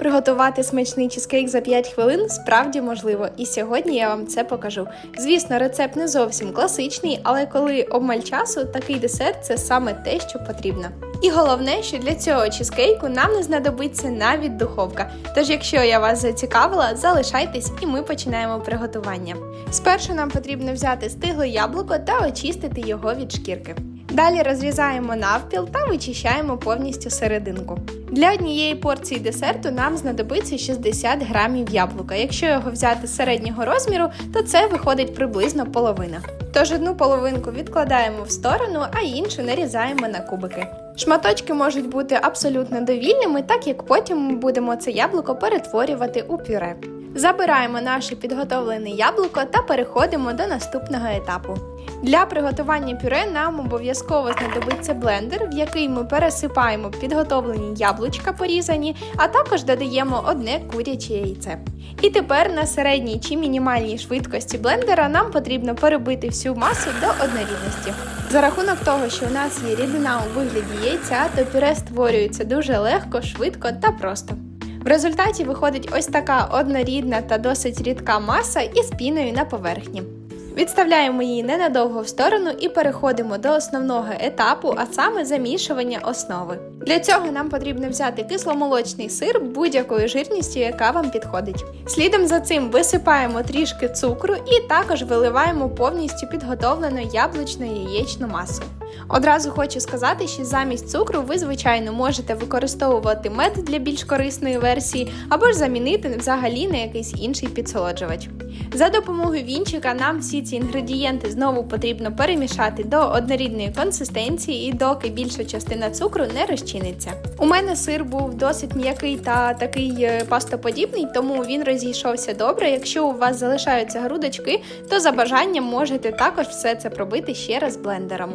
Приготувати смачний чизкейк за 5 хвилин справді можливо, і сьогодні я вам це покажу. Звісно, рецепт не зовсім класичний, але коли обмаль часу, такий десерт це саме те, що потрібно. І головне, що для цього чизкейку нам не знадобиться навіть духовка. Тож, якщо я вас зацікавила, залишайтесь і ми починаємо приготування. Спершу нам потрібно взяти стигле яблуко та очистити його від шкірки. Далі розрізаємо навпіл та вичищаємо повністю серединку. Для однієї порції десерту нам знадобиться 60 грамів яблука. Якщо його взяти середнього розміру, то це виходить приблизно половина. Тож одну половинку відкладаємо в сторону, а іншу нарізаємо на кубики. Шматочки можуть бути абсолютно довільними, так як потім ми будемо це яблуко перетворювати у пюре. Забираємо наше підготовлене яблуко та переходимо до наступного етапу. Для приготування пюре нам обов'язково знадобиться блендер, в який ми пересипаємо підготовлені яблучка порізані, а також додаємо одне куряче яйце. І тепер на середній чи мінімальній швидкості блендера нам потрібно перебити всю масу до однорідності. За рахунок того, що у нас є рідина у вигляді яйця, то пюре створюється дуже легко, швидко та просто. В результаті виходить ось така однорідна та досить рідка маса із піною на поверхні. Відставляємо її ненадовго в сторону і переходимо до основного етапу, а саме замішування основи. Для цього нам потрібно взяти кисломолочний сир будь-якою жирністю, яка вам підходить. Слідом за цим висипаємо трішки цукру і також виливаємо повністю підготовлену яблучну яєчну масу. Одразу хочу сказати, що замість цукру ви, звичайно, можете використовувати мед для більш корисної версії, або ж замінити взагалі на якийсь інший підсолоджувач. За допомогою вінчика нам всі ці інгредієнти знову потрібно перемішати до однорідної консистенції і доки більша частина цукру не розчиниться. У мене сир був досить м'який та такий е, пастоподібний, тому він розійшовся добре. Якщо у вас залишаються грудочки, то за бажанням можете також все це пробити ще раз блендером.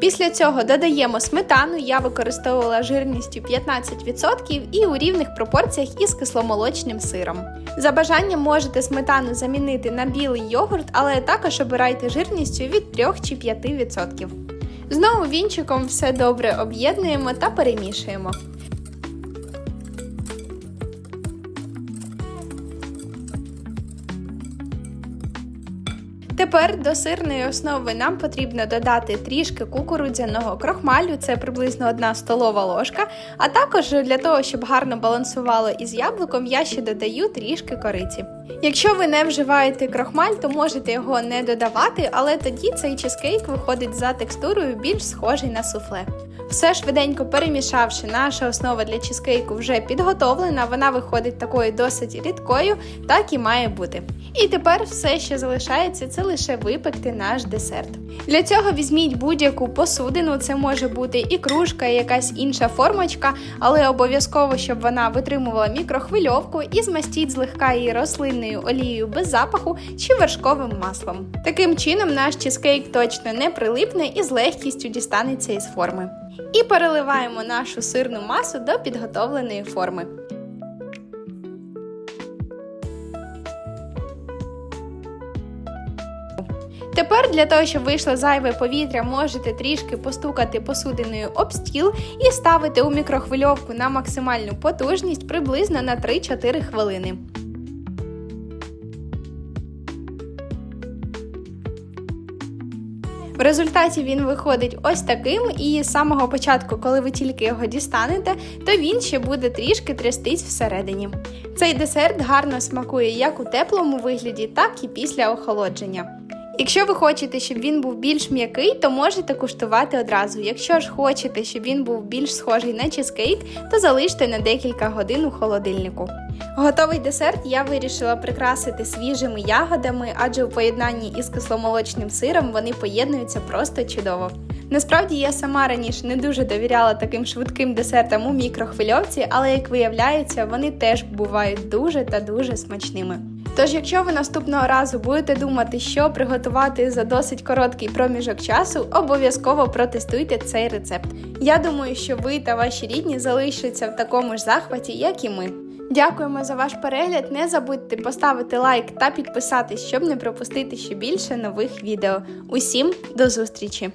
Після цього додаємо сметану, я використовувала жирністю 15% і у рівних пропорціях із кисломолочним сиром. За бажанням можете сметану замінити на білий йогурт, але також обирайте жирністю від 3 чи 5%. Знову вінчиком все добре об'єднуємо та перемішуємо. Тепер до сирної основи нам потрібно додати трішки кукурудзяного крохмалю, це приблизно 1 столова ложка. А також для того, щоб гарно балансувало із яблуком, я ще додаю трішки кориці. Якщо ви не вживаєте крохмаль, то можете його не додавати, але тоді цей чизкейк виходить за текстурою більш схожий на суфле. Все швиденько перемішавши, наша основа для чизкейку вже підготовлена, вона виходить такою досить рідкою, так і має бути. І тепер все, що залишається, це лише випекти наш десерт. Для цього візьміть будь-яку посудину, це може бути і кружка, і якась інша формочка, але обов'язково, щоб вона витримувала мікрохвильовку і змастіть злегка її рослинною олією без запаху чи вершковим маслом. Таким чином, наш чизкейк точно не прилипне і з легкістю дістанеться із форми. І переливаємо нашу сирну масу до підготовленої форми. Тепер для того, щоб вийшло зайве повітря, можете трішки постукати посудиною об стіл і ставити у мікрохвильовку на максимальну потужність приблизно на 3-4 хвилини. В результаті він виходить ось таким, і з самого початку, коли ви тільки його дістанете, то він ще буде трішки трястись всередині. Цей десерт гарно смакує як у теплому вигляді, так і після охолодження. Якщо ви хочете, щоб він був більш м'який, то можете куштувати одразу. Якщо ж хочете, щоб він був більш схожий на чизкейк, то залиште на декілька годин у холодильнику. Готовий десерт я вирішила прикрасити свіжими ягодами, адже у поєднанні із кисломолочним сиром вони поєднуються просто чудово. Насправді я сама раніше не дуже довіряла таким швидким десертам у мікрохвильовці, але як виявляється, вони теж бувають дуже та дуже смачними. Тож, якщо ви наступного разу будете думати, що приготувати за досить короткий проміжок часу, обов'язково протестуйте цей рецепт. Я думаю, що ви та ваші рідні залишаться в такому ж захваті, як і ми. Дякуємо за ваш перегляд. Не забудьте поставити лайк та підписатись, щоб не пропустити ще більше нових відео. Усім до зустрічі!